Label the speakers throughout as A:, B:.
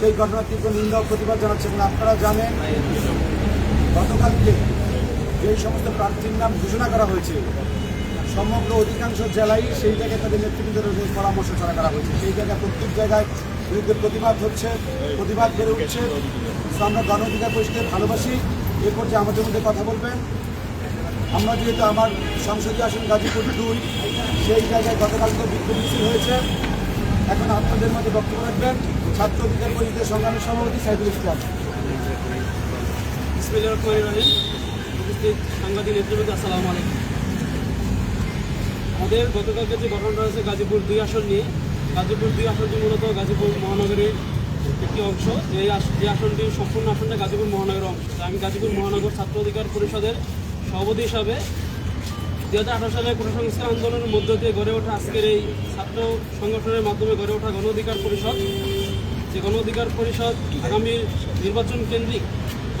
A: সেই ঘটনার তীব্র নিন্দা প্রতিবাদ জানাচ্ছে এবং আপনারা জানেন, গতকালকে যেই সমস্ত প্রার্থীর নাম ঘোষণা করা হয়েছে, সমগ্র অধিকাংশ জেলায় সেই জায়গায় তাদের নেতৃত্বের পরামর্শ ছাড়া করা হয়েছে। সেই জায়গায় প্রত্যেক জায়গায় বিরুদ্ধে প্রতিবাদ হচ্ছে, প্রতিবাদ বেড়ে উঠছে। তো আমরা গণ অধিকার পরিষদের ভালোবাসি। এরপর যে আমাদের মধ্যে কথা বলবেন। আমরা যেহেতু আমার সংসদীয় আসন গাজীপুর দুই, সেই জায়গায় গতকালকে বিক্ষোভ মিছিল হয়েছে। এখন আপনাদের মধ্যে বক্তব্য রাখবেন ছাত্র অধিকার পরিষদের সংগ্রামী সভাপতি সাইদুল ইসলাম।
B: সাংবাদিক নেতৃবৃন্দ, আসসালামু আলাইকুম। আমাদের গতকালকে যে ঘটনাটা হয়েছে গাজীপুর দুই আসন নিয়ে, গাজীপুর দুই আসনটি মূলত গাজীপুর মহানগরের একটি অংশ। এই যে আসনটি সম্পূর্ণ আসনটা গাজীপুর মহানগরের অংশ। আমি গাজীপুর মহানগর ছাত্র অধিকার পরিষদের সভাপতি হিসাবে দু হাজার আঠারো সালে কুসংস্কার আন্দোলনের মধ্য দিয়ে গড়ে ওঠা আজকের এই ছাত্র সংগঠনের মাধ্যমে গড়ে ওঠা গণ অধিকার পরিষদ। যে গণ অধিকার পরিষদ আগামী নির্বাচন কেন্দ্রিক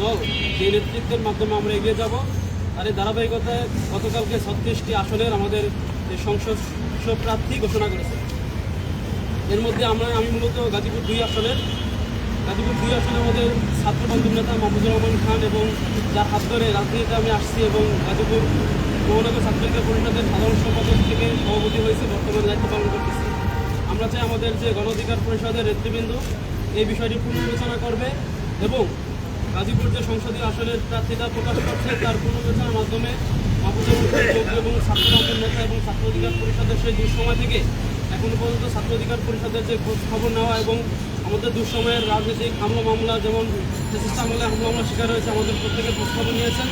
B: দল যে নেতৃত্বের মাধ্যমে আমরা এগিয়ে যাব আর এই ধারাবাহিকতায় গতকালকে ছত্রিশটি আসনের আমাদের সংসদ প্রার্থী ঘোষণা করেছে। এর মধ্যে আমরা, আমি মূলত গাজীপুর দুই আসনের। গাজীপুর দুই আসনে আমাদের ছাত্র বান্ধব নেতা মাহমুদুর রহমান খান এবং যার হাত ধরে রাজনীতিতে আমি আসছি এবং গাজীপুর মহানগর ছাত্রলীগের পরিষদের সাধারণ সম্পাদক থেকে সভাপতি হয়েছে, বর্তমানে দায়িত্ব পালন করতেছি। আমরা চাই আমাদের যে গণ অধিকার পরিষদের নেতৃবৃন্দ এই বিষয়টি পুনর্বিবেচনা করবে এবং গাজীপুর যে সংসদীয় আসনের প্রার্থীতা প্রকাশ করছে, তার পুনর্বিবেচনার মাধ্যমে এবং ছাত্র নেতা এবং ছাত্র অধিকার পরিষদের সেই দুঃসময় থেকে এখনও পর্যন্ত ছাত্র অধিকার পরিষদের যে খবর নেওয়া এবং আমাদের দুঃসময়ের রাজনৈতিক হামলা মামলা, যেমন হামলা মামলা শিকার হয়েছে, আমাদের প্রত্যেকে খোঁজ খবর নিয়েছেন।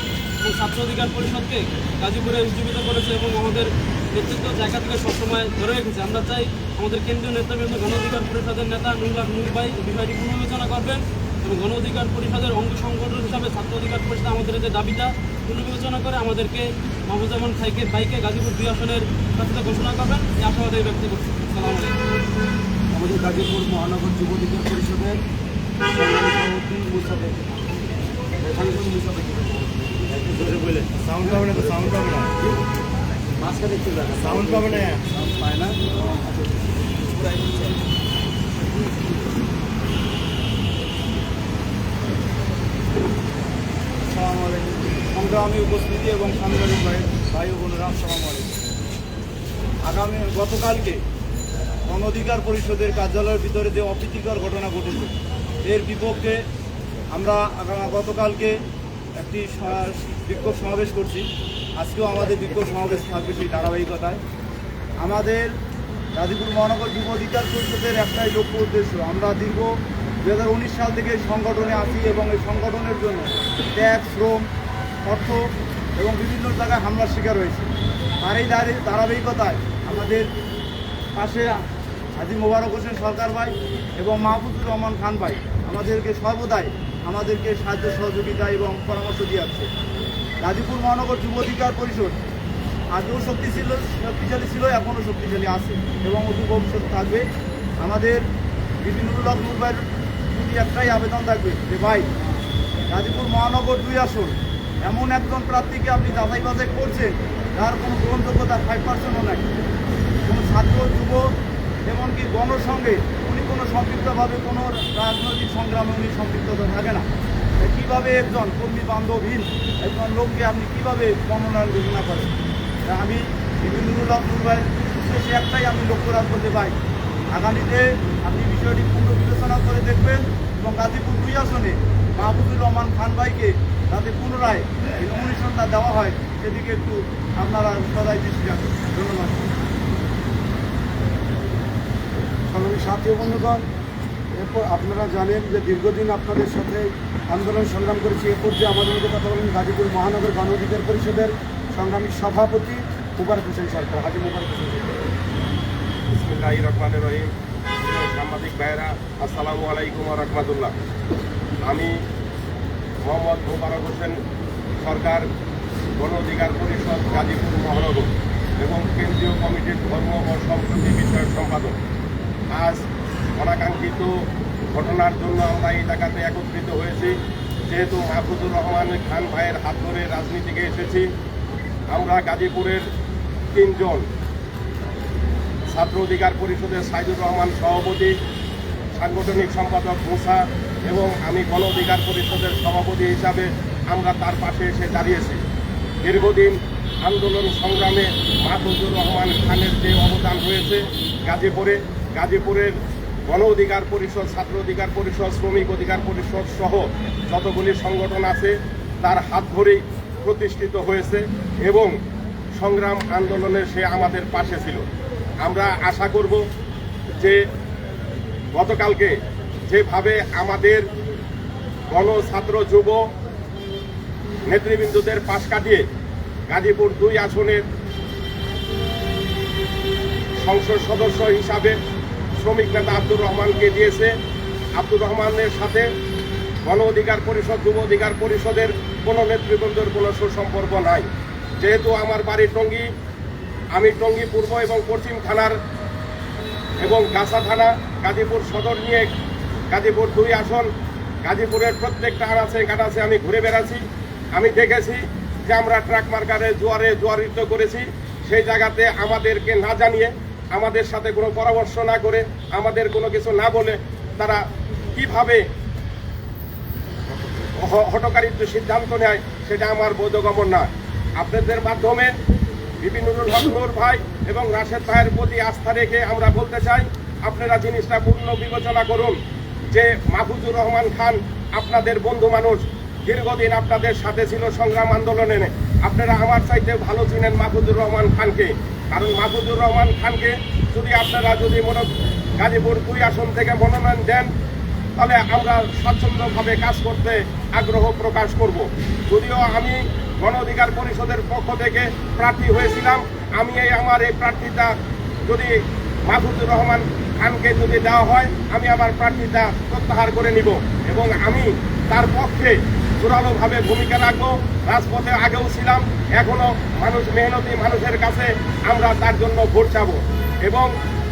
B: এবং ছাত্র অধিকার পরিষদকে গাজীপুরে উজ্জীবিত করেছে এবং আমাদের নেতৃত্ব জায়গা থেকে সবসময় ধরে রেখেছে। আমরা চাই আমাদের কেন্দ্রীয় নেতৃবৃন্দ, গণ অধিকার পরিষদের নেতা নুরুল্লাহ নুর ভাই এই বিষয়টি পুনর্বিবেচনা করবেন এবং গণ অধিকার পরিষদের অঙ্গ সংগঠন হিসাবে ছাত্র অধিকার পরিষদ আমাদের যে দাবিটা পুনর্বিবেচনা করে আমাদেরকে মাহবুজামান খাইকে বাইকে গাজীপুর দুই আসনের প্রার্থীতা ঘোষণা করবেন। এই আশাবাদী ব্যক্ত করছি।
A: আমাদের গাজীপুর মহানগর যুব অধিকার পরিষদের সভাপতি মুসাফেক এখানে শুধু মুসাফেক
C: সাউন্ড পাবে না তো সাউন্ড পাবে না
A: মাঝখানে একটু
C: সাউন্ড পাবে না
A: পায় না। আসসালামু আলাইকুম। সংগ্রামী উপস্থিতি এবং সাংবাদিক ভাই ভাই ও বোনেরা আসসালামু আলাইকুম। আগামী গতকালকে গণ অধিকার পরিষদের কার্যালয়ের ভিতরে যে অপ্রীতিকর ঘটনা ঘটেছে এর বিপক্ষে আমরা গতকালকে একটি বিক্ষোভ সমাবেশ করছি। আজকেও আমাদের বিক্ষোভ সমাবেশ থাকবে সেই ধারাবাহিকতায়। আমাদের গাজীপুর মহানগর যুব অধিকার পরিষদের একটাই লক্ষ্য উদ্দেশ্য। আমরা দীর্ঘ দু হাজার উনিশ সাল থেকে সংগঠনে আছি এবং এই সংগঠনের জন্য ত্যাগ, শ্রম, অর্থ এবং বিভিন্ন জায়গায় হামলার শিকার হয়েছে। তার এই ধারে- ধারাবাহিকতায় আমাদের পাশে হাজি মোবারক হোসেন সরকার ভাই এবং মাহফুজুর রহমান খান ভাই আমাদেরকে সর্বদাই আমাদেরকে সাহায্য সহযোগিতা এবং পরামর্শ দিয়ে আসছে। গাজীপুর মহানগর যুব অধিকার পরিষদ। আগেও শক্তি ছিল শক্তিশালী ছিল, এখনও শক্তিশালী আছে এবং অতি ভবিষ্যৎ থাকবে। আমাদের ব্লক মুম্বাইয়ের প্রতি একটাই আবেদন থাকবে যে, ভাই, গাজীপুর মহানগর দুই আসন, এমন একজন প্রার্থীকে আপনি যাচাই বাছাই করছেন যার কোনো গ্রহণযোগ্যতা ফাইভ পার্সেন্টও নাই। কোনো ছাত্র, যুব, এমনকি গণর সঙ্গে উনি কোনো সম্পৃক্তভাবে কোনো রাজনৈতিক সংগ্রামে উনি সম্পৃক্ততা থাকে না। কীভাবে একজন কর্মী বান্ধবহীন একজন লোককে আপনি কীভাবে মনোনয়ন ঘোষণা করেন আমি বিভিন্নুল্লাহ ভাই উদ্দেশ্যে একটাই আমি লক্ষ্য রাখব যে ভাই আগামীতে আপনি বিষয়টি পূর্ণ বিবেচনা করে দেখবেন এবং গাজীপুর দুই আসনে মাহবুবুর রহমান খান ভাইকে যাতে পুনরায় নমিনেশনটা দেওয়া হয়, সেদিকে একটু আপনারা সদাই দৃষ্টি রাখবেন ধন্যবাদ। সাথী বন্ধুগণ, এরপর আপনারা জানেন যে দীর্ঘদিন আপনাদের সাথে আন্দোলন সংগ্রাম করেছি। এ পর্যায়ে আমাদের মধ্যে কথা বলেন গাজীপুর মহানগর গণ অধিকার পরিষদের সংগ্রামী সভাপতি মুবারক হোসেন সরকার, হাজি মুবারক হোসেন সরকার।
C: সাংবাদিক ভাইয়েরা, আসসালামু আলাইকুম রহমতুল্লাহ। আমি মোহাম্মদ মোবারক হোসেন সরকার, গণ অধিকার পরিষদ, গাজীপুর মহানগর এবং কেন্দ্রীয় কমিটির ধর্ম ও সম্প্রতি বিষয়ক সম্পাদক। আজ অনাকাঙ্ক্ষিত ঘটনার জন্য আমরা এই জায়গাতে একত্রিত হয়েছি। যেহেতু মাহফুজুর রহমান খান ভাইয়ের হাত ধরে রাজনীতিকে এসেছি, আমরা গাজীপুরের তিনজন ছাত্র অধিকার পরিষদের সাইদুর রহমান সভাপতি, সাংগঠনিক সম্পাদক মুসা এবং আমি গণ অধিকার পরিষদের সভাপতি হিসাবে আমরা তার পাশে এসে দাঁড়িয়েছি। দীর্ঘদিন আন্দোলন সংগ্রামে মাহফুজুর রহমান খানের যে অবদান রয়েছে গাজীপুরে, গাজীপুরের গণ অধিকার পরিষদ, ছাত্র অধিকার পরিষদ, শ্রমিক অধিকার পরিষদ সহ যতগুলি সংগঠন আছে, তার হাত ধরেই প্রতিষ্ঠিত হয়েছে এবং সংগ্রাম আন্দোলনে সে আমাদের পাশে ছিল। আমরা আশা করব যে গতকালকে যেভাবে আমাদের গণ, ছাত্র, যুব নেতৃবৃন্দদের পাশ কাটিয়ে গাজীপুর দুই আসনের সংসদ সদস্য হিসাবে শ্রমিক নেতা আব্দুর রহমানকে দিয়েছে। আব্দুর রহমানের সাথে গণ অধিকার পরিষদ, যুব অধিকার পরিষদের কোনো নেতৃবৃন্দের কোনো সুসম্পর্ক নাই। যেহেতু আমার বাড়ি টঙ্গী, আমি টঙ্গী পূর্ব এবং পশ্চিম থানার এবং গাছা থানা, গাজীপুর সদর নিয়ে গাজীপুর দুই আসন, গাজীপুরের প্রত্যেকটা আনাচে কাটাছে আমি ঘুরে বেড়াছি আমি দেখেছি যে আমরা ট্রাক মার্কারে জোয়ারে জোয়ারিত করেছি। সেই জায়গাতে আমাদেরকে না জানিয়ে আমাদের সাথে কোনো পরামর্শ না করে আমাদের কোনো কিছু না বলে তারা কীভাবে হটকারিত্ব সিদ্ধান্ত নেয়, সেটা আমার বোধগমন না আপনাদের মাধ্যমে বিভিন্নুল হক ভাই এবং রাশেদ ভাইয়ের প্রতি আস্থা রেখে আমরা বলতে চাই, আপনারা জিনিসটা পূর্ণ বিবেচনা করুন যে মাহফুজুর রহমান খান আপনাদের বন্ধু মানুষ, দীর্ঘদিন আপনাদের সাথে ছিল সংগ্রাম আন্দোলনে। আপনারা আমার চাইতে ভালো চিনেন মাহফুজুর রহমান খানকে। কারণ মাহফুজুর রহমান খানকে যদি আপনারা যদি মনে গাজীপুর দুই আসন থেকে মনোনয়ন দেন, তাহলে আমরা স্বাচ্ছন্দ্যভাবে কাজ করতে আগ্রহ প্রকাশ করব। যদিও আমি গণ অধিকার পরিষদের পক্ষ থেকে প্রার্থী হয়েছিলাম, আমি এই আমার এই প্রার্থীতা যদি মাহফুজুর রহমান খানকে যদি দেওয়া হয়, আমি আমার প্রার্থীতা প্রত্যাহার করে নিব এবং আমি তার পক্ষে জোরালোভাবে ভূমিকা রাখব। রাজপথে আগেও ছিলাম, এখনও মানুষ মেহনতি মানুষের কাছে আমরা তার জন্য ভোট চাবো। এবং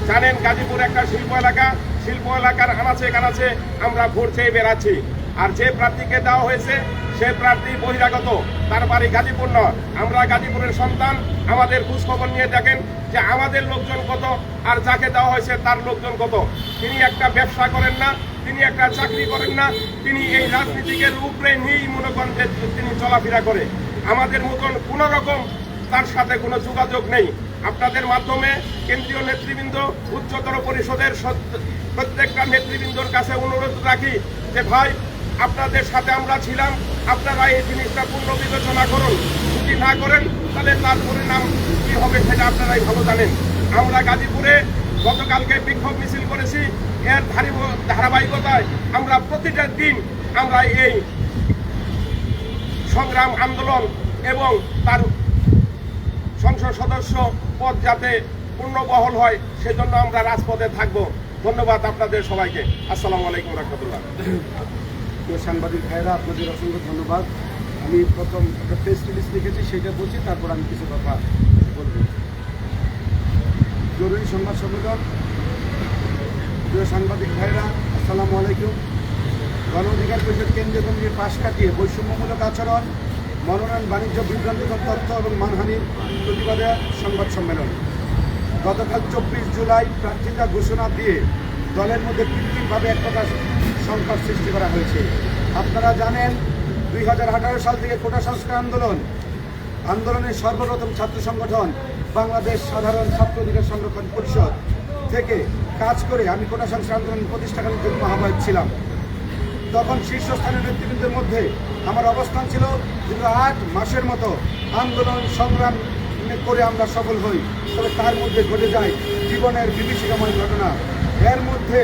C: জানেন গাজীপুর একটা শিল্প এলাকা, শিল্প এলাকার আনাচে কানাচে আমরা ভোট চেয়ে বেড়াচ্ছি। আর যে প্রার্থীকে দেওয়া হয়েছে, সে প্রার্থী বহিরাগত, তার বাড়ি গাজীপুর নয়। আমরা গাজীপুরের সন্তান, আমাদের খোঁজখবর নিয়ে দেখেন যে আমাদের লোকজন কত, আর যাকে দেওয়া হয়েছে তার লোকজন কত। তিনি একটা ব্যবসা করেন না তিনি একটা চাকরি করেন না, তিনি এই রাজনীতিকের উপরে নিয়েই মনে করেন যে তিনি চলাফেরা করে। আমাদের মতন কোন রকম তার সাথে কোনো যোগাযোগ নেই। আপনাদের মাধ্যমে কেন্দ্রীয় নেতৃবৃন্দ, উচ্চতর পরিষদের প্রত্যেকটা নেতৃবৃন্দর কাছে অনুরোধ রাখি যে, ভাই, আপনাদের সাথে আমরা ছিলাম, আপনারা এই জিনিসটা পূর্ণ বিবেচনা করুন। যদি না করেন, তাহলে তার পরিণাম কি হবে সেটা আপনারাই ভালো জানেন। আমরা গাজীপুরে গতকালকে বিক্ষোভ মিছিল করেছি। এর ধারি- ধারাবাহিকতায় আমরা প্রতিটা দিন আমরা এই সংগ্রাম, আন্দোলন এবং তার সংসদ সদস্য পদ যাতে পূর্ণবহল হয়, সেজন্য আমরা রাজপথে থাকব। ধন্যবাদ আপনাদের সবাইকে। আসসালামু আলাইকুম রহমতুল্লাহ।
D: সাংবাদিক ভাইরা আপনাদের অসংখ্য ধন্যবাদ। আমি প্রথম একটা প্রেস রিলিজ লিখেছি সেটা বলছি, তারপর আমি কিছু কথা বলব। জরুরি সংবাদ সম্মেলন প্রিয় সাংবাদিক ভাইরা, আসসালামু আলাইকুম। গণ অধিকার পরিষদ কেন্দ্রীয় কমিটির পাশ কাটিয়ে বৈষম্যমূলক আচরণ, মনোনয়ন, বাণিজ্য বিভ্রান্তিকর তথ্য এবং মানহানির প্রতিবাদে সংবাদ সম্মেলন। গতকাল চব্বিশ জুলাই প্রার্থিতা ঘোষণা দিয়ে দলের মধ্যে কৃত্রিমভাবে এক প্রকার সংকট সৃষ্টি করা হয়েছে। আপনারা জানেন, দুই হাজার আঠারো সাল থেকে কোটা সংস্কার আন্দোলন, আন্দোলনের সর্বপ্রথম ছাত্র সংগঠন বাংলাদেশ সাধারণ ছাত্র অধিকার সংরক্ষণ পরিষদ থেকে কাজ করে আমি কোটা সংস্কার আন্দোলন প্রতিষ্ঠাকালীন যুগ্ম আহ্বায়ক ছিলাম, তখন শীর্ষস্থানীয় নেতৃবৃন্দের মধ্যে আমার অবস্থান ছিল দীর্ঘ আট মাসের মতো আন্দোলন, সংগ্রাম করে আমরা সফল হই। তবে তার মধ্যে ঘটে যায় জীবনের বিভীষিকাময় ঘটনা। এর মধ্যে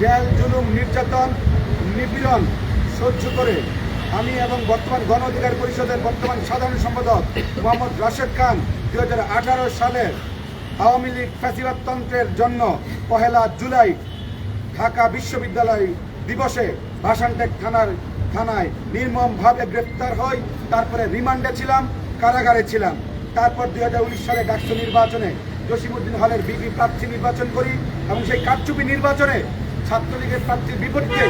D: জেল, জুলুম, নির্যাতন, নিপীড়ন সহ্য করে আমি এবং বর্তমান গণ অধিকার পরিষদের বর্তমান সাধারণ সম্পাদক মোহাম্মদ রাশেদ খান দু হাজার আঠারো সালের আওয়ামী লীগ ফ্যাসিবাদতন্ত্রের জন্য পহেলা জুলাই ঢাকা বিশ্ববিদ্যালয় দিবসে ভাষানটেক থানার থানায় নির্মমভাবে গ্রেপ্তার হই, তারপরে রিমান্ডে ছিলাম, কারাগারে ছিলাম। তারপর দুই হাজার উনিশ সালে ডাকসু নির্বাচনে জসিমুদ্দিন হলের বিপি প্রার্থী নির্বাচন করি এবং সেই কারচুপি নির্বাচনে ছাত্রলীগের প্রার্থীর বিপরীতে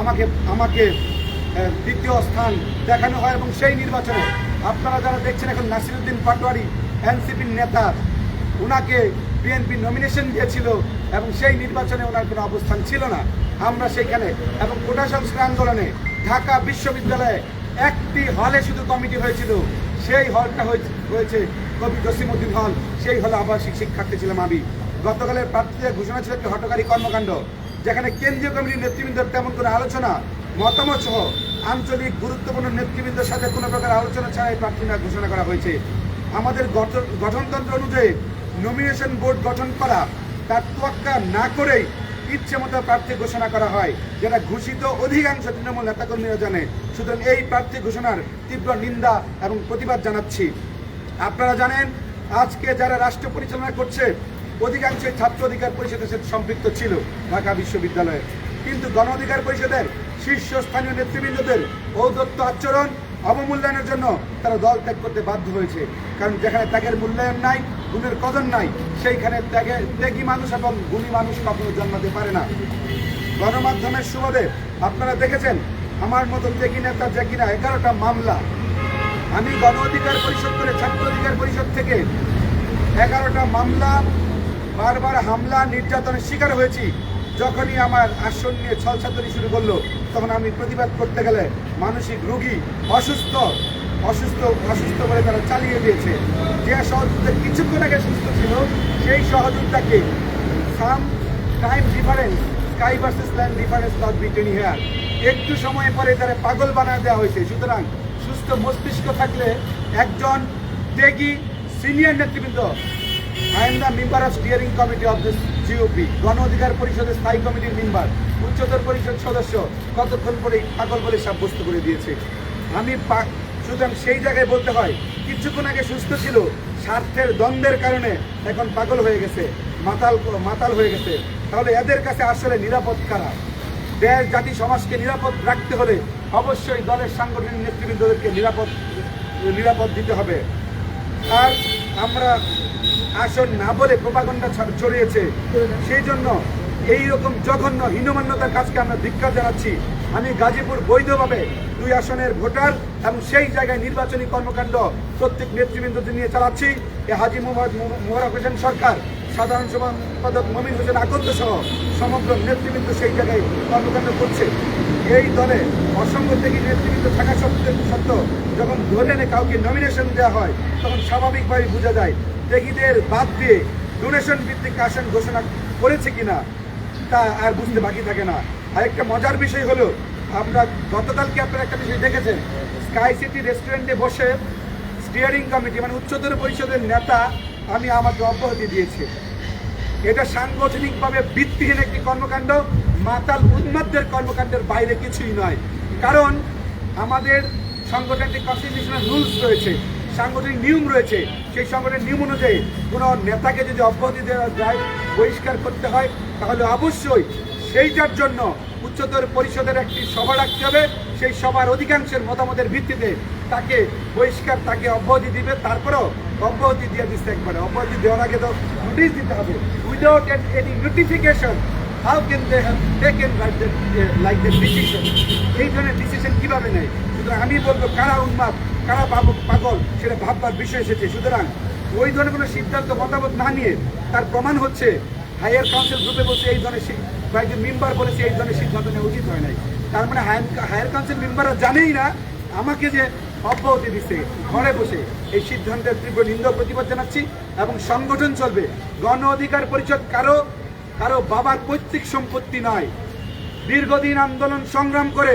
D: আমাকে আমাকে দ্বিতীয় স্থান দেখানো হয় এবং সেই নির্বাচনে আপনারা যারা দেখছেন এখন নাসিরুদ্দিন পাটোয়ারি, এনসিপির নেতা উনাকে বিএনপি নমিনেশন দিয়েছিল এবং সেই নির্বাচনে ওনার কোনো অবস্থান ছিল না। আমরা সেখানে এবং কোটা সংস্কার আন্দোলনে ঢাকা বিশ্ববিদ্যালয়ে একটি হলে শুধু কমিটি হয়েছিল। সেই হলটা হয়েছে- কবি জসিমুদ্দিন হল। সেই হলে আবাসিক শিক্ষার্থী ছিলাম আমি। গতকালের প্রার্থীদের ঘোষণা ছিল একটি হটকারী কর্মকাণ্ড, যেখানে কেন্দ্রীয় কমিটির নেতৃবৃন্দের তেমন কোনো আলোচনা, মতামত সহ আঞ্চলিক গুরুত্বপূর্ণ নেতৃবৃন্দের সাথে কোনো প্রকার আলোচনা ছাড়াই প্রার্থীরা ঘোষণা করা হয়েছে। আমাদের গঠনতন্ত্র অনুযায়ী নমিনেশন বোর্ড গঠন করা, তার তোয়াক্কা না করেই ইচ্ছে মতো প্রার্থী ঘোষণা করা হয়, যেটা ঘোষিত অধিকাংশ তৃণমূল নেতাকর্মীরা জানে। সুতরাং এই প্রার্থী ঘোষণার তীব্র নিন্দা এবং প্রতিবাদ জানাচ্ছি। আপনারা জানেন, আজকে যারা রাষ্ট্র পরিচালনা করছে, অধিকাংশই ছাত্র অধিকার পরিষদের সাথে সম্পৃক্ত ছিল ঢাকা বিশ্ববিদ্যালয়ে। কিন্তু গণ অধিকার পরিষদের শীর্ষস্থানীয় নেতৃবৃন্দদের ঔদত্ত আচরণ অবমূল্যায়নের জন্য তারা দল ত্যাগ করতে বাধ্য হয়েছে। কারণ যেখানে ত্যাগের মূল্যায়ন নাই, গুণের কদর নাই, সেইখানে ত্যাগে, ত্যাগী মানুষ এবং গুণী মানুষ কখনো জন্মাতে পারে না। গণমাধ্যমের সুবাদে আপনারা দেখেছেন, আমার মতো ত্যাগী নেতা যে কিনা এগারোটা মামলা। আমি গণ অধিকার পরিষদ করে ছাত্র অধিকার পরিষদ থেকে এগারোটা মামলা, বারবার হামলা, নির্যাতনের শিকার হয়েছি। যখনই আমার আসন নিয়ে ছলছাতরি শুরু করল, তখন আমি প্রতিবাদ করতে গেলে মানসিক রোগী অসুস্থ অসুস্থ অসুস্থ বলে তারা চালিয়ে দিয়েছে। যে সহযোদ্ধা কিছুক্ষণ আগে সুস্থ ছিল, সেই সহযোদ্ধাকে some time difference, sky versus land difference not between here. একটু সময় পরে তারা পাগল বানায় দেওয়া হয়েছে। সুতরাং সুস্থ মস্তিষ্ক থাকলে একজন ত্যাগী সিনিয়র নেতৃবৃন্দ I am the member of steering committee of this GOP গণ অধিকার পরিষদের স্থায়ী কমিটির মেম্বার, উচ্চতর পরিষদ সদস্য, কতক্ষণ পরে পাগল বলে সাব্যস্ত করে দিয়েছে। আমি সুতরাং সেই জায়গায় বলতে হয়, কিছুক্ষণ আগে সুস্থ ছিল, স্বার্থের দ্বন্দ্বের কারণে এখন পাগল হয়ে গেছে, মাতাল মাতাল হয়ে গেছে। তাহলে এদের কাছে আসলে নিরাপদ কারা? দেশ, জাতি, সমাজকে নিরাপদ রাখতে হলে অবশ্যই দলের সাংগঠনিক নেতৃবৃন্দদেরকে নিরাপদ নিরাপদ দিতে হবে। আর আমরা আসন না বলে প্রপাগণ্ডা ছড়িয়েছে। সেই জন্য এই রকম জঘন্য, হীনমান্যতার কাজকে আমরা ধিক্কার জানাচ্ছি। আমি গাজীপুর বৈধভাবে দুই আসনের ভোটার এবং সেই জায়গায় নির্বাচনী কর্মকাণ্ড প্রত্যেক নেতৃবৃন্দদের নিয়ে চালাচ্ছি। এ হাজি মোহাম্মদ মোবারক হোসেন সরকার, সাধারণ সম্পাদক মমিন হোসেন আকন্দ সহ সমগ্র নেতৃবৃন্দ সেই জায়গায় কর্মকাণ্ড করছে। এই দলে অসংখ্য থেকে নেতৃবৃন্দ থাকা সত্ত্বেও সত্ত্বেও যখন ধরে কাউকে নমিনেশন দেওয়া হয়, তখন স্বাভাবিকভাবে বোঝা যায় ত্যাগীদের বাদ দিয়ে ডোনেশন ভিত্তিক আসন ঘোষণা করেছে কিনা, তা আর বুঝতে বাকি থাকে না। আরেকটা মজার বিষয় হলো, আমরা গতকালকে আপনারা একটা বিষয় দেখেছেন? স্কাই সিটি রেস্টুরেন্টে বসে স্টিয়ারিং কমিটি মানে উচ্চতর পরিষদের নেতা, আমি আমাকে অব্যাহতি দিয়েছি। এটা সাংগঠনিকভাবে ভিত্তিহীন একটি কর্মকাণ্ড মাতাল উন্মাদদের কর্মকাণ্ডের বাইরে কিছুই নয়। কারণ আমাদের সংগঠনটির কনস্টিটিউশনাল রুলস রয়েছে, সাংগঠনিক নিয়ম রয়েছে, সেই সংগঠনের নিয়ম অনুযায়ী কোনো নেতাকে যদি অব্যাহতি দেওয়া যায়, বহিষ্কার করতে হয়, তাহলে অবশ্যই সেইটার জন্য উচ্চতর পরিষদের একটি সভা রাখতে হবে। সেই সভার অধিকাংশের মতামতের ভিত্তিতে তাকে বহিষ্কার, তাকে অব্যাহতি দিবে, তারপরেও অব্যাহতি দিয়ে দিচ্ছে একবারে। অব্যাহতি দেওয়ার আগে তো নোটিশ দিতে হবে। Without any notification how can they have taken like the like the decision এই ধরনের ডিসিশন কীভাবে নেয়? সুতরাং আমি বলব, কারা উন্মাদ, কারা পাগল, সেটা ভাববার বিষয় এসেছে সুতরাং ওই ধরনের কোনো সিদ্ধান্ত, মতামত না নিয়ে তার প্রমাণ হচ্ছে, হায়ার কাউন্সিল গ্রুপে বসে এই ধরনের কয়েকজন মেম্বার বলেছে এই ধরনের সিদ্ধান্ত নেওয়া উচিত হয় নাই। তার মানে হায়ার কাউন্সিল মেম্বাররা জানেই না, আমাকে যে অব্যাহতি দিচ্ছে, ঘরে বসে এই সিদ্ধান্তের তীব্র নিন্দা প্রতিবাদ জানাচ্ছি এবং সংগঠন চলবে। গণ অধিকার পরিষদ কারও কারও বাবার পৈতৃক সম্পত্তি নয় দীর্ঘদিন আন্দোলন সংগ্রাম করে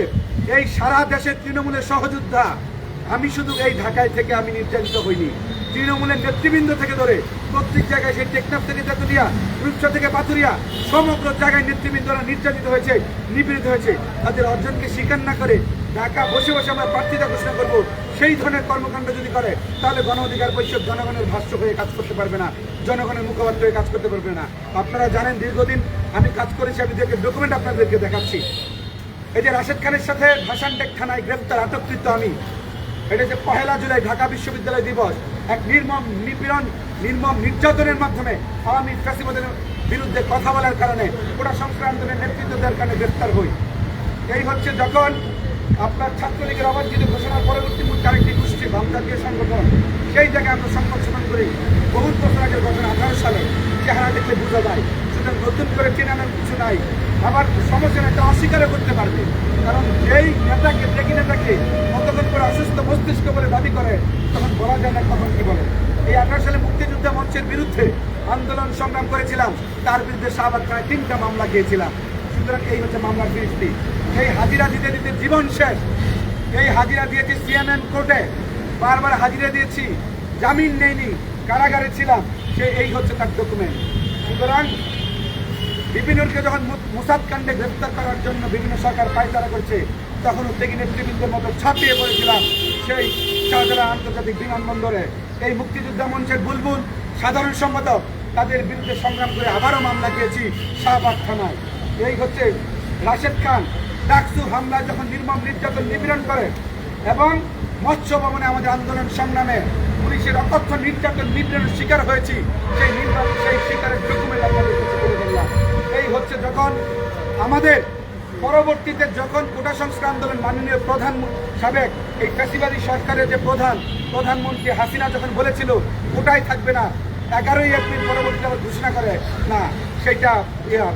D: এই সারা দেশের তৃণমূলের সহযোদ্ধা। আমি শুধু এই ঢাকায় থেকে আমি নির্যাতিত হইনি। তৃণমূলের নেতৃবৃন্দ থেকে ধরে প্রত্যেক জায়গায় সেই টেকনাফ থেকে জাতুরিয়া রূপসা থেকে পাতুরিয়া সমগ্র জায়গায় নেতৃবৃন্দরা নির্যাতিত হয়েছে, নিপীড়িত হয়েছে। তাদের অর্জনকে স্বীকার না করে ঢাকা বসে বসে আমরা প্রার্থিতা ঘোষণা করব। সেই ধরনের কর্মকাণ্ড যদি করে, তাহলে গণ অধিকার পরিষদ জনগণের ভাষ্য হয়ে কাজ করতে পারবে না, জনগণের মুখপাত্র হয়ে কাজ করতে পারবে না। আপনারা জানেন দীর্ঘদিন আমি কাজ করেছি, আমি দেখে ডকুমেন্ট আপনাদেরকে দেখাচ্ছি। এই যে রাশেদ খানের সাথে ভাসানটেক থানায় গ্রেপ্তার আটককৃত আমি। এটা যে পহেলা জুলাই ঢাকা বিশ্ববিদ্যালয় দিবস। এক নির্মম নিপীড়ন, নির্মম নির্যাতনের মাধ্যমে আওয়ামী ফ্যাসিবাদের বিরুদ্ধে কথা বলার কারণে সংস্কার আন্দোলনের নেতৃত্ব দেওয়ার কারণে গ্রেপ্তার হই। এই হচ্ছে যখন আপনার ছাত্রলীগের অবাঞ্ছিত ঘোষণার পরবর্তী আরেকটি গোষ্ঠী বাম জাতীয় সংগঠন। সেই জায়গায় আমরা সংগঠন করি বহু বছর আগের ঘটনা, আঠারো সালে চেহারা দেখলে বোঝা যায়। সুতরাং নতুন করে চেনানোর কিছু নাই। আবার সমস্যা এটা অস্বীকারও করতে পারবে। কারণ যেই নেতাকে দেখি নেতাকে কতক্ষণ করে অসুস্থ মস্তিষ্ক বলে দাবি করে, তখন বলা যায় না কখন কি বলে। এই আঠারো সালে মুক্তিযুদ্ধ মঞ্চের বিরুদ্ধে আন্দোলন সংগ্রাম করেছিলাম। তার বিরুদ্ধে শাহবাগ থানায় তিনটা মামলা গিয়েছিলাম। সুতরাং এই হচ্ছে মামলার ফিরিস্তি এই হাজিরা দিতে দিতে জীবন শেষ। এই হাজিরা দিয়েছি সিএনএন কোর্টে। বারবার হাজিরা দিয়েছি, জামিন নেইনি, কারাগারে ছিলাম। সে এই হচ্ছে তার ডকুমেন্ট সুতরাং বিপিনুরকে যখন মুসাদ কাণ্ডে গ্রেফতার করার জন্য বিভিন্ন সরকার পায়তারা করছে তখন উদ্যোগী নেতৃবৃন্দের মতো ছাপিয়ে পড়েছিলাম সেই শাহজালাল আন্তর্জাতিক বিমানবন্দরে। এই মুক্তিযোদ্ধা মঞ্চের বুলবুল, সাধারণ সম্পাদক, তাদের বিরুদ্ধে সংগ্রাম করে আবারও মামলা দিয়েছি শাহবাগ থানায়। এই হচ্ছে রাশেদ খান ডাকসু হামলা যখন নির্মম নির্যাতন নিপীড়ন করে এবং মৎস্য ভবনে আমাদের আন্দোলন সংগ্রামে পুলিশের অকথ্য নির্যাতন নিপীড়নের শিকার হয়েছি সেই নির্বাচন সেই শিকারের ডকুমেন্ট এই হচ্ছে যখন আমাদের পরবর্তীতে যখন কোটা সংস্কার আন্দোলন মাননীয় প্রধান সাবেক এই ফ্যাসিবাদী সরকারের যে প্রধান প্রধানমন্ত্রী হাসিনা যখন বলেছিল কোটাই থাকবে না এগারোই এপ্রিল পরবর্তীতে আবার ঘোষণা করে না ইয়া,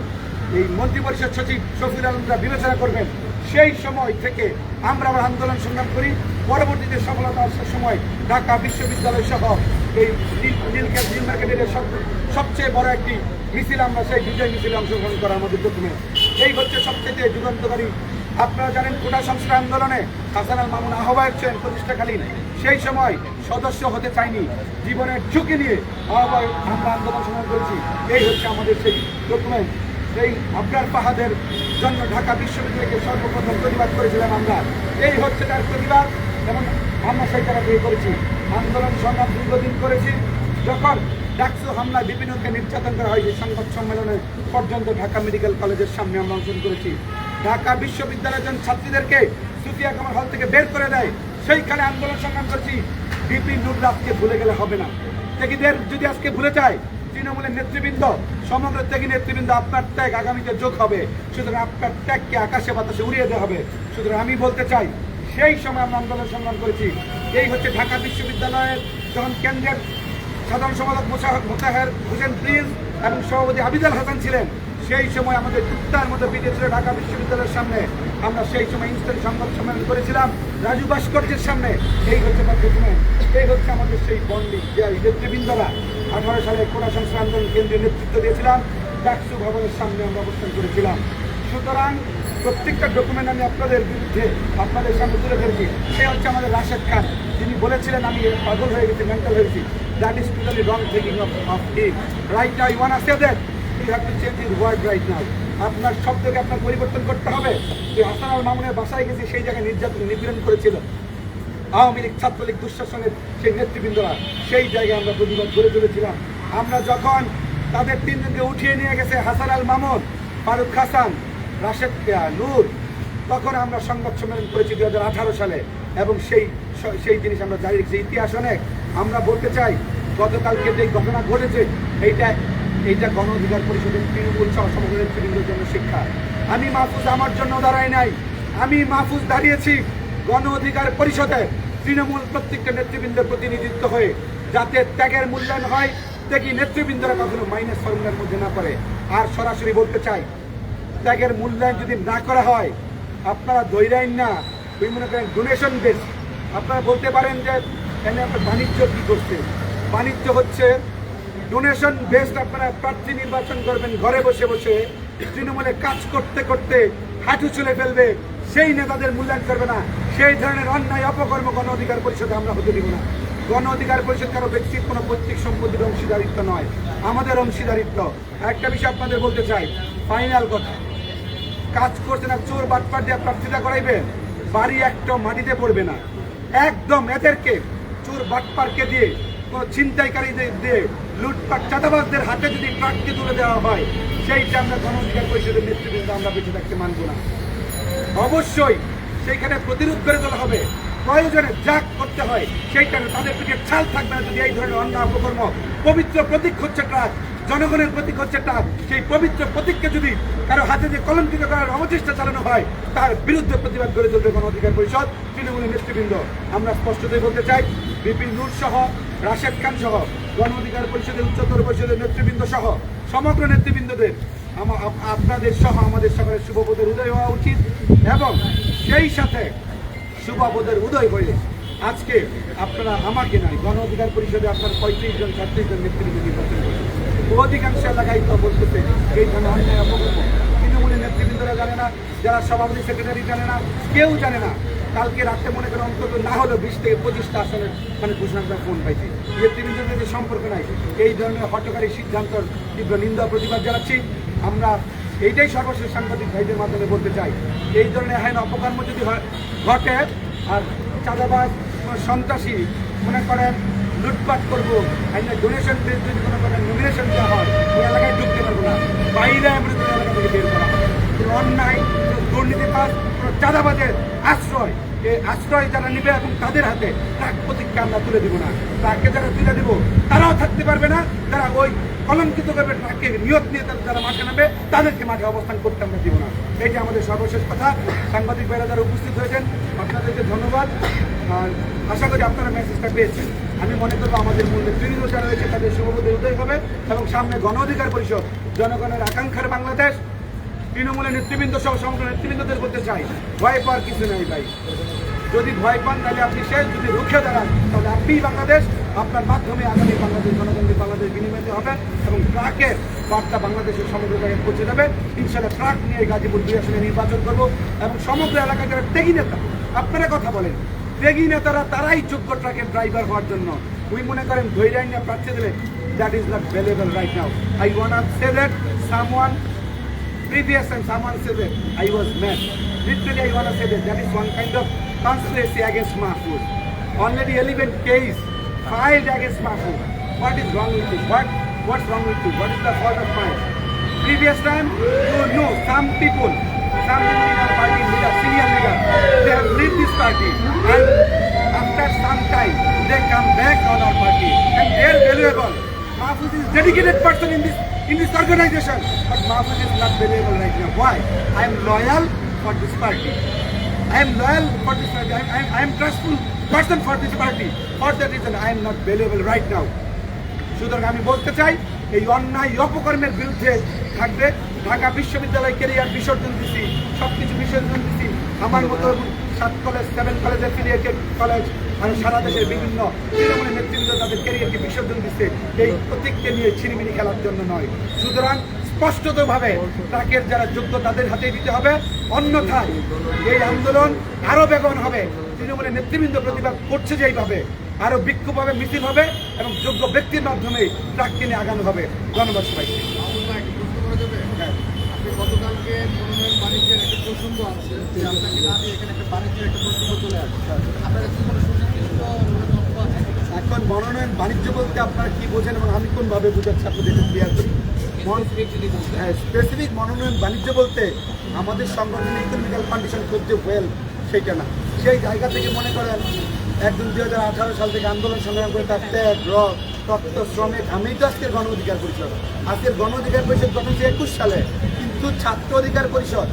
D: এই মন্ত্রিপরিষদ সচিব শফিউল আলমরা বিবেচনা করবেন, সেই সময় থেকে আমরা আবার আন্দোলন সংগ্রাম করি। পরবর্তীতে সফলতা আসার সময় ঢাকা বিশ্ববিদ্যালয় সহ এই নীল- নীল মার্কেটের সবচেয়ে বড় একটি মিছিল আমরা সেই বিজয় মিছিলে অংশগ্রহণ করা আমাদের ডকুমেন্ট এই হচ্ছে সবচেয়ে যুগান্তকারী। আপনারা জানেন, কোটা সংস্কার আন্দোলনে হাসান আল মামুন আহ্বায়ক ছিলেন প্রতিষ্ঠাকালীন। সেই সময় সদস্য হতে চাইনি। জীবনের ঝুঁকি নিয়ে আহ্বায়ক আমরা আন্দোলন সংগ্রাম করেছি। এই হচ্ছে আমাদের সেই ডকুমেন্ট এই আবরার পাহাদের জন্য ঢাকা বিশ্ববিদ্যালয়কে সর্বপ্রথম প্রতিবাদ করেছিলাম আমরা। এই হচ্ছে তার প্রতিবাদ এবং আমরা সেই থেকে করেছি। আন্দোলন সংগ্রাম দীর্ঘদিন করেছি। যখন ডাকসু হামলায় বিপিনকে নির্যাতন করা হয় এই সংবাদ সম্মেলনে পর্যন্ত ঢাকা মেডিকেল কলেজের সামনে আমরা অংশগ্রহণ করেছি। ঢাকা বিশ্ববিদ্যালয়ের জন ছাত্রীদেরকে সুফিয়া কামাল হল থেকে বের করে দেয়। সেইখানে আন্দোলন সংগ্রাম করেছি। বিপিন নুররাজকে ভুলে গেলে হবে না। ত্যাগীদের যদি আজকে ভুলে যায় তৃণমূলের নেতৃবৃন্দ, সমগ্র ত্যাগী নেতৃবৃন্দ, আপনার ত্যাগ আগামীতে যোগ হবে। সুতরাং আপনার ত্যাগকে আকাশে বাতাসে উড়িয়ে দেওয়া হবে। সুতরাং আমি বলতে চাই, সেই সময় আমরা আন্দোলন সংগ্রাম করেছি। এই হচ্ছে ঢাকা বিশ্ববিদ্যালয়ের যখন কেন্দ্রের সাধারণ সম্পাদক মোশাহক মোতাহের হোসেন প্রিন্স এবং সভাপতি আবিদাল হাসান ছিলেন, সেই সময় আমাদের কুত্তার মতো ছিল ঢাকা বিশ্ববিদ্যালয়ের সামনে আমরা সেই সময় ইনস্টার সংবাদ সম্মেলন করেছিলাম, রাজু ভাস্কর্যের সামনে। এই হচ্ছে তার ডকুমেন্ট এই হচ্ছে আমাদের সেই বন্ডি যে নেতৃবৃন্দরা। আঠারো সালে কোটা সংস্কার আন্দোলন কেন্দ্রীয় নেতৃত্ব দিয়েছিলাম, ডাকসু ভবনের সামনে আমরা অবস্থান করেছিলাম। সুতরাং প্রত্যেকটা ডকুমেন্ট আমি আপনাদের বিরুদ্ধে, আপনাদের সামনে তুলে ধরেছি। সে হচ্ছে আমাদের রাশেদ খান। যিনি বলেছিলেন, আমি পাগল হয়ে গেছি মেন্টাল হয়ে গেছি। That is totally wrong thinking of of right now one say that you have to change is word right now আপনার শব্দকে আপনার পরিবর্তন করতে হবে। যে হাসান মামুনের বাসায় গেছি, সেই জায়গায় নির্যাতন, নিপীড়ন করেছিল। আওয়ামী লীগ, ছাত্রলীগ, দুঃশাসনের সেই নেতৃবৃন্দরা, সেই জায়গায় আমরা প্রতিবাদ গড়ে তুলেছিলাম আমরা যখন তাদের তিনজনকে উঠিয়ে নিয়ে গেছে হাসান আল মামুন, ফারুক হাসান, রাশেদ নূর, তখন আমরা সংবাদ সম্মেলন করেছি দু হাজার আঠারো সালে, এবং সেই সেই জিনিস আমরা জারি রেখেছি। ইতিহাস অনেক। আমরা বলতে চাই, গতকালকে যে ঘটনা ঘটেছে, এইটা এইটা গণ অধিকার পরিষদের তৃণমূল সহ সমগ্র নেতৃবৃন্দের জন্য শিক্ষা। আমি মাহফুজ আমার জন্য দাঁড়াই নাই। আমি মাহফুজ দাঁড়িয়েছি। গণ অধিকার পরিষদে তৃণমূল প্রত্যেকটা নেতৃবৃন্দের প্রতিনিধিত্ব হয়ে যাতে ত্যাগের মূল্যায়ন হয়, ত্যাগী নেতৃবৃন্দরা কখনো মাইনাস ফর্মুলার মধ্যে না পড়ে। আর সরাসরি বলতে চাই, ত্যাগের মূল্যায়ন যদি না করা হয়, আপনারা দৈরাইন না, ওই মনে করেন ডোনেশন বেস আপনারা বলতে পারেন যে এখানে আপনার বাণিজ্য কী করছে? বাণিজ্য হচ্ছে ডোনেশন বেসড আপনারা প্রার্থী নির্বাচন করবেন, ঘরে বসে বসে তৃণমূলে কাজ করতে করতে হাঁটু চলে ফেলবে সেই নেতাদের মূল্যায়ন করবে না। সেই ধরনের অন্যায়, অপকর্ম গণ অধিকার পরিষদে আমরা হতে দিব না। গণ অধিকার পরিষদ কারও ব্যক্তির কোনো পৈতৃক সম্পত্তির অংশীদারিত্ব নয়। আমাদের অংশীদারিত্ব। একটা বিষয় আপনাদের বলতে চাই, ফাইনাল কথা। কাজ করছে না, চোর বাটপাট দিয়ে প্রার্থিতা করাইবেন বাড়ি একটা মাটিতে পড়বে না। একদম এদেরকে চোর বাটপারকে দিয়ে, কোনো ছিনতাইকারীদের দিয়ে লুটপাট, চাঁদাবাজদের হাতে যদি ট্রাককে তুলে দেওয়া হয়, সেইটা আমরা গণ অধিকার পরিষদের নেতৃবৃন্দ আমরা বেঁচে থাকতে মানব না। অবশ্যই সেইখানে প্রতিরোধ করে তোলা হবে। প্রয়োজনে যা করতে হয় সেইটা তাদের পিঠে ছাল থাকবে না যদি এই ধরনের অন্য অপকর্ম। পবিত্র প্রতীক হচ্ছে ট্রাক, জনগণের প্রতীক হচ্ছে টাক সেই পবিত্র প্রতীককে যদি কারও হাতে দিয়ে কলঙ্কিত করার অবচেষ্টা চালানো হয়, তার বিরুদ্ধে প্রতিবাদ গড়ে তুলবে গণ অধিকার পরিষদ, তৃণমূলের নেতৃবৃন্দ। আমরা স্পষ্টতই বলতে চাই, বিপিন নূর সহ, রাশেদ খান সহ, গণ অধিকার পরিষদের, উচ্চতর পরিষদের নেতৃবৃন্দ সহ, সমগ্র নেতৃবৃন্দদের আপনাদের সহ আমাদের সকলের শুভবোধের উদয় হওয়া উচিত এবং সেই সাথে শুভবোধের উদয় হয়ে আজকে আপনারা আমাকে নয়, গণ অধিকার পরিষদে আপনার পঁয়ত্রিশ জন ছত্রিশ জন নেতৃবৃন্দ নির্বাচন করেন অধিকাংশ এলাকায় তো বলতেছে এই ধরনের অন্যায় অপকর্ম। তৃণমূলের নেতৃবৃন্দরা জানে না, যারা সভাপতি, সেক্রেটারি জানে না, কেউ জানে না। কালকে রাত্রে মনে করেন অন্তত না হলেও বিশ থেকে পঁচিশটা আসনের মানে ঘোষণা ফোন পাইছি। নেতৃবৃন্দের যে সম্পর্ক নাই। এই ধরনের হটকারী সিদ্ধান্ত তীব্র নিন্দা প্রতিবাদ জানাচ্ছি। আমরা এইটাই সর্বশেষ সাংবাদিক ভাইদের মাধ্যমে বলতে চাই। এই ধরনের আইন অপকর্ম যদি ঘটে, আর চাঁদাবাজ সন্ত্রাসী মনে করেন লুটপাট করব, আইনের ডোনেশন যদি কোনো করেন নমিনেশন দেওয়া হয়, ওই এলাকায় ঢুকতে পারব না। বাইরে আমরা এলাকা থেকে বের করা অন্যায় দুর্নীতিবাজ, কোনো চাঁদাবাজের আশ্রয় আশ্রয় যারা নিবে এবং তাদের হাতে ট্রাক প্রতিজ্ঞা আমরা তুলে দিব না। ট্রাককে যারা তুলে দিব, তারাও থাকতে পারবে না। যারা ওই কলঙ্কিত করবে ট্রাককে নিয়ত নিয়ে তারা যারা মাঠে নামবে, তাদেরকে মাঠে অবস্থান করতে আমরা দিব না। এইটা আমাদের সর্বশেষ কথা, সাংবাদিক ভাইরা যারা উপস্থিত হয়েছেন, আপনাদেরকে ধন্যবাদ। আশা করি আপনারা মেসেজটা পেয়েছেন। আমি মনে করব আমাদের মূল নেতৃবৃন্দ যারা রয়েছে, তাদের শুভবোধের উদয় হবে এবং সামনে গণ অধিকার পরিষদ, জনগণের আকাঙ্ক্ষার বাংলাদেশ। তৃণমূলের নেতৃবৃন্দ সহ সমগ্র নেতৃবৃন্দদের বলতে চাই, ভয় পাওয়ার কিছু নেই ভাই। যদি ভয় পান, তাহলে আপনি শেষ, যদি রুখে দাঁড়ান, তাহলে আপনিই বাংলাদেশ। আপনার মাধ্যমে আগামী বাংলাদেশ গণতন্ত্রী বাংলাদেশ বিনিময় হবে এবং ট্রাকের বার্তা বাংলাদেশের সমগ্র জায়গায় পৌঁছে যাবে। ইনশাল্লাহ ট্রাক নিয়ে গাজীপুর দুই আসনে নির্বাচন করব এবং সমগ্র এলাকায় যারা ত্যাগী নেতা, আপনারা কথা বলেন। ত্যাগী নেতারা তারাই যোগ্য ট্রাকের ড্রাইভার হওয়ার জন্য। উনি মনে করেন ধৈর্য নিয়ে প্রার্থী দিলে that is not valuable right now I want say that someone previous time someone said that I was mad. Literally, I want to say that that is one kind of conspiracy against Mahfouz. Already 11 case filed against Mahfouz. What is wrong with you? What What's wrong with you? What is the fault of mine? Previous time, you know some people, some people in our party leader, senior leader, they have left this party and after some time they come back on our party and they are valuable. Mahfouz is dedicated person in this in this organization, but Mahfouz is not valuable right now. Why? I am loyal for this party. I am loyal for this party. I, I, I am trustful person for this party. For that reason, I am not valuable right now. সুতরাং আমি বলতে চাই এই অন্যায় অপকর্মের বিরুদ্ধে থাকবে ঢাকা বিশ্ববিদ্যালয় কেরিয়ার বিসর্জন দিছি সব কিছু বিসর্জন দিছি আমার মতো সাত college seven college affiliated college আর সারা দেশের বিভিন্ন তৃণমূলের নেতৃবৃন্দ তাদের ক্যারিয়ারকে বিসর্জন দিচ্ছে। এই প্রতীককে নিয়ে ছিনিমিনি খেলার জন্য নয়। সুতরাং স্পষ্টতভাবে ট্রাকের যারা যোগ্য তাদের হাতে দিতে হবে। অন্যথায় এই আন্দোলন আরও বেগন হবে। তৃণমূলের নেতৃবৃন্দ প্রতিবাদ করছে যেইভাবে আরও বিক্ষোভ হবে মিছিল হবে এবং যোগ্য ব্যক্তির মাধ্যমে ট্রাক কিনে আগানো হবে। ধন্যবাদ সবাইকে। হ্যাঁ।
E: গতকালকে মনোনয়ন বাণিজ্যের একটা প্রসঙ্গ আছে যে আপনাকে না দিয়ে এখানে একটা বাণিজ্যের একটা প্রসঙ্গ চলে আসছে। আপনার কাছে কোনো সুনির্দিষ্ট
D: এখন মনোনয়ন বাণিজ্য বলতে আপনারা কি বোঝেন এবং আমি কোনভাবে বুঝাচ্ছি আপনাদের ক্লিয়ার করি। স্পেসিফিক মনোনয়ন বাণিজ্য বলতে আমাদের সংগঠনের ইকোনমিক্যাল কন্ডিশন খুব যে ওয়েল সেইটা না। সেই জায়গা থেকে মনে করেন একদম দুই হাজার আঠারো সাল থেকে আন্দোলন সংগ্রাম করে তার ত্যাগ রক রক্ত শ্রমিক আমি তো আজকের গণ অধিকার পরিষদ। আজকের গণ অধিকার পরিষদ গঠন হয়েছে একুশ সালে কিন্তু ছাত্র অধিকার পরিষদ।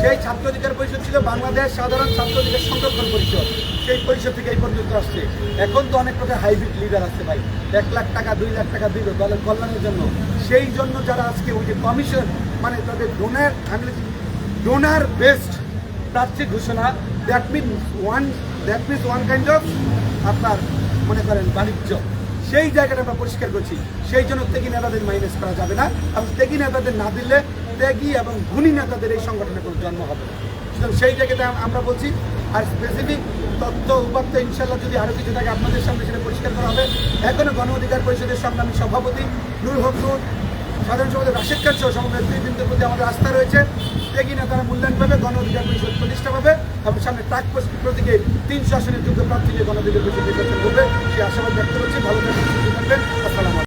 D: সেই ছাত্র অধিকার পরিষদ ছিল বাংলাদেশ সাধারণ ছাত্র অধিকার সংরক্ষণ পরিষদ। সেই পরিষদ থেকে এই পর্যন্ত আসছে। এখন তো অনেক প্রকার হাইব্রিড লিডার আছে ভাই। এক লাখ টাকা, দুই লাখ টাকা দিল দলের কল্যাণের জন্য। সেই জন্য যারা আজকে ওই যে কমিশন মানে তাদের ডোনার আমি ডোনার বেস্ট প্রার্থী ঘোষণা that mean one that means one kind of আপনার মনে করেন বাণিজ্য। সেই জায়গাটা আমরা পরিষ্কার করছি। সেই জন্য ত্যাগী নেতাদের মাইনাস করা যাবে না। এবং ত্যাগী নেতাদের না দিলে ত্যাগী এবং গুণী নেতাদের এই সংগঠনে কোনো জন্ম হবে সুতরাং সেই জায়গাতে আম- আমরা বলছি, আর স্পেসিফিক তথ্য উপাত্ত ইনশাল্লাহ যদি আরও কিছু থাকে আপনাদের সামনে সেটা পরিষ্কার করা হবে। এখনও গণ অধিকার পরিষদের সংগ্রামী সভাপতি নুর হক সাধারণ সমাজের রাশেদ খান সহ সমগ্র নেতৃবৃন্দের প্রতি আমাদের আস্থা রয়েছে। ত্যাগী নেতারা মূল্যায়ন পাবে, গণ অধিকার পরিষদ প্রতিষ্ঠা পাবে। এবং সামনে ট্রাক প্রতীকে তিনশো আসনের যোগ্য প্রার্থী নিয়ে গণ অধিকার পরিষদ নির্বাচন করবে। সেই আশাবাদ ব্যক্ত করছি। ভালো থাকবেন আসসালামু